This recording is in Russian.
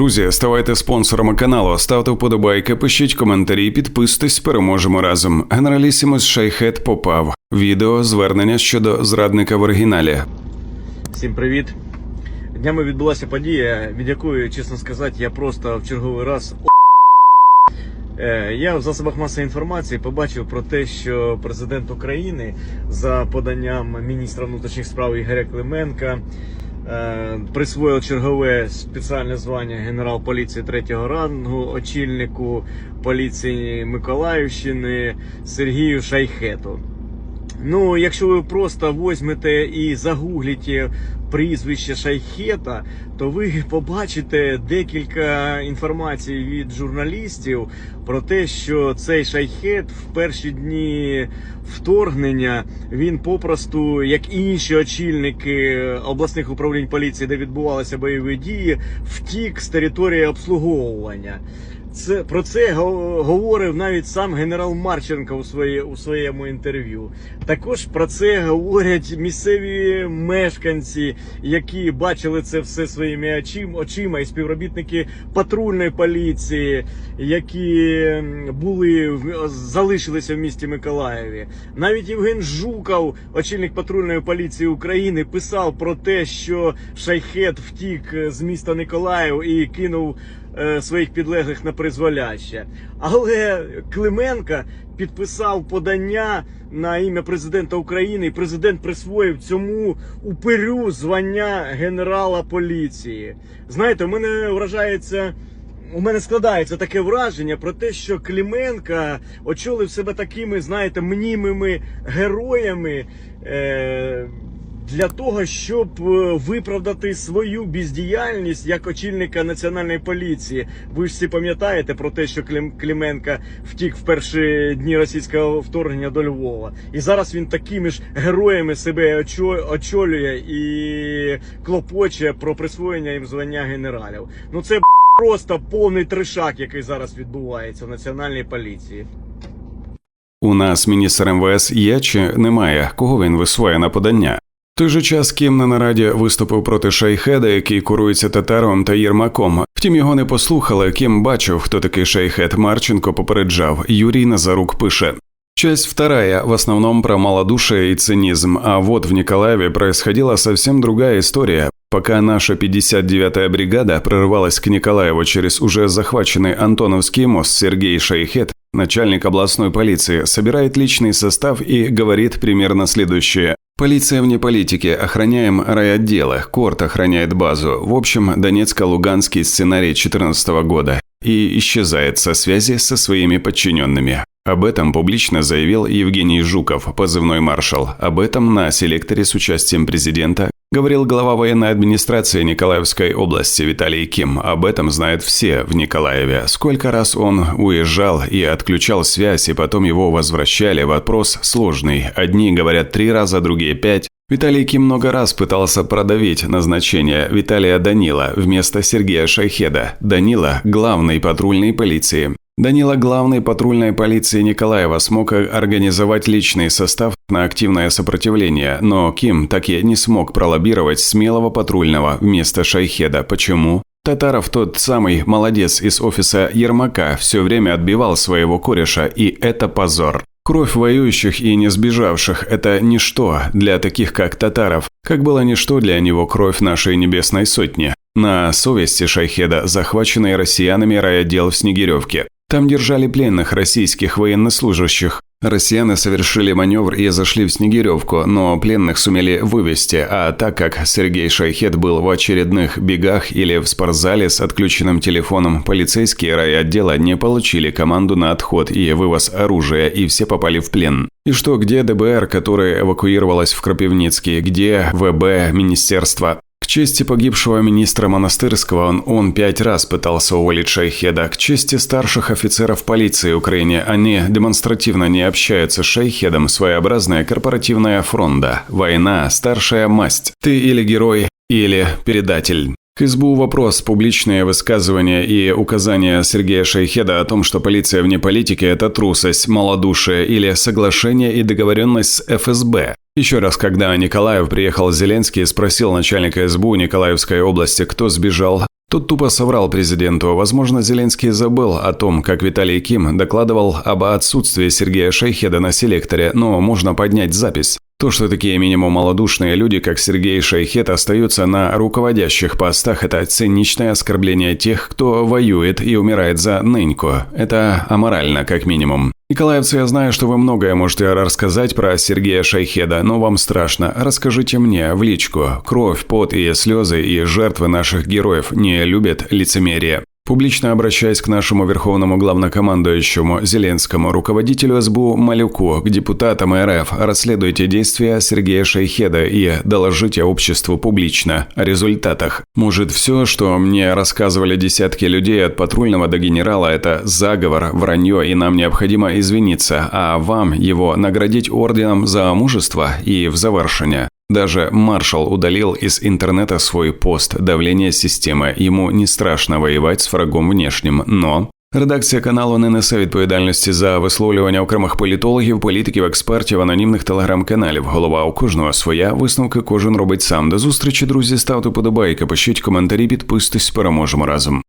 Друзі, ставайте спонсорами каналу, ставте вподобайки, пишіть коментарі, підписуйтесь, переможемо разом. Генералісімус Шайхет попав. Відео звернення щодо зрадника в оригіналі. Всім привіт! Днями відбулася подія, від якої, чесно сказати, я просто в черговий раз Е, я в засобах масової інформації побачив про те, що президент України за поданням міністра внутрішніх справ Ігоря Клименка присвоїв чергове спеціальне звання генерал поліції третього рангу, очільнику поліції Миколаївщини Сергію Шайхету. Ну, якщо ви просто візьмете і загуглите прізвище Шайхета, то ви побачите декілька інформацій від журналістів про те, що цей шайхет в перші дні вторгнення він попросту, як інші очільники обласних управлінь поліції, де відбувалися бойові дії, втік з території обслуговування. Це про це го- говорив навіть сам генерал Марченко у, своє, у своєму інтерв'ю. Також про це говорять місцеві мешканці, які бачили це все своїми очим, очима, і співробітники патрульної поліції, які були залишилися в місті Миколаєві. Навіть Євген Жуков, очільник патрульної поліції України, писав про те, що Шайхет втік з міста Миколаїв і кинув своїх підлеглих на призволяще. Але Клименко підписав подання на ім'я президента України, і президент присвоїв цьому упирю звання генерала поліції. Знаєте, у мене вражається. У мене складається таке враження про те, що Клименко очолив себе такими, знаєте, мнімими героями. Е- для того, щоб е, виправдати свою бездіяльність як очільника національної поліції. Ви ж всі пам'ятаєте про те, що Клименко втік в перші дні російського вторгнення до Львова, і зараз він такими ж героями себе очолює і клопоче про присвоєння їм звання генералів. Ну це просто повний трешак, який зараз відбувається в національній поліції. У нас міністр МВС є чи немає, кого він висуває на подання. В той же час Кім на нараді виступив проти Шайхеда, який курується Татаровим та Єрмаком. Втім, його не послухали. Кім бачив, хто такий Шайхед. Марченко попереджав. Юрій Назарук пише. Часть вторая, в основном про малодушие и цинизм, а вот в Николаеве происходила совсем другая история. Пока наша 59-я бригада прорывалась к Николаеву через уже захваченный Антоновский мост, Сергей Шайхет, начальник областной полиции, собирает личный состав и говорит примерно следующее. Полиция вне политики, охраняем райотделы, Корт охраняет базу. В общем, Донецко-Луганский сценарий 2014 года. И исчезает со связи со своими подчиненными. Об этом публично заявил Евгений Жуков, позывной маршал. Об этом на селекторе с участием президента говорил глава военной администрации Николаевской области Виталий Ким. Об этом знают все в Николаеве. Сколько раз он уезжал и отключал связь, и потом его возвращали. Вопрос сложный. Одни говорят три раза, другие пять. Виталий Ким много раз пытался продавить назначение Виталия Данила вместо Сергея Шайхеда. Данила – главный патрульной полиции. Данила главной патрульной полиции Николаева смог организовать личный состав на активное сопротивление, но Ким так и не смог пролоббировать смелого патрульного вместо Шайхеда. Почему? Татаров тот самый молодец из офиса Ермака все время отбивал своего кореша, и это позор. Кровь воюющих и не сбежавших – это ничто для таких, как Татаров, как было ничто для него кровь нашей небесной сотни. На совести Шайхеда захваченный россиянами райотдел в Снегиревке. Там держали пленных российских военнослужащих. Россияне совершили маневр и зашли в Снегиревку, но пленных сумели вывести, а так как Сергей Шайхет был в очередных бегах или в спортзале с отключенным телефоном, полицейские райотдела не получили команду на отход и вывоз оружия, и все попали в плен. И что, где ДБР, которая эвакуировалась в Кропивницкий, где ВБ, Министерство? Чести погибшего министра Монастырского он, он пять раз пытался уволить Шайхеда. К чести старших офицеров полиции Украины они демонстративно не общаются с Шайхедом. Своеобразная корпоративная фронда. Война – старшая масть. Ты или герой, или предатель. К вопрос, публичные высказывания и указания Сергея Шейхеда о том, что полиция вне политики – это трусость, малодушие или соглашение и договоренность с ФСБ. Еще раз, когда Николаев приехал Зеленский, спросил начальника СБУ Николаевской области, кто сбежал. Тот тупо соврал президенту. Возможно, Зеленский забыл о том, как Виталий Ким докладывал об отсутствии Сергея Шейхеда на селекторе, но можно поднять запись. То, что такие минимум малодушные люди, как Сергей Шейхет, остаются на руководящих постах, это циничное оскорбление тех, кто воюет и умирает за ныньку. Это аморально, как минимум. Николаевцы, я знаю, что вы многое можете рассказать про Сергея Шайхеда, но вам страшно. Расскажите мне в личку. Кровь, пот и слезы и жертвы наших героев не любят лицемерие. Публично обращаясь к нашему верховному главнокомандующему Зеленскому, руководителю СБУ Малюку, к депутатам РФ, расследуйте действия Сергея Шейхеда и доложите обществу публично о результатах. Может, все, что мне рассказывали десятки людей от патрульного до генерала, это заговор, вранье, и нам необходимо извиниться, а вам его наградить орденом за мужество и в завершение. Даже маршал удалил из интернета свой пост давления системы. Ему не страшно воювати з врагом внешнім, но. Редакція каналу не несе відповідальності за висловлювання окремих політологів, політиків, експертів, анонімних телеграм-каналів. Голова у кожного своя висновки кожен робить сам. До зустрічі, друзі. Ставте подобайки, пишіть коментарі, підписуйтесь, переможемо разом.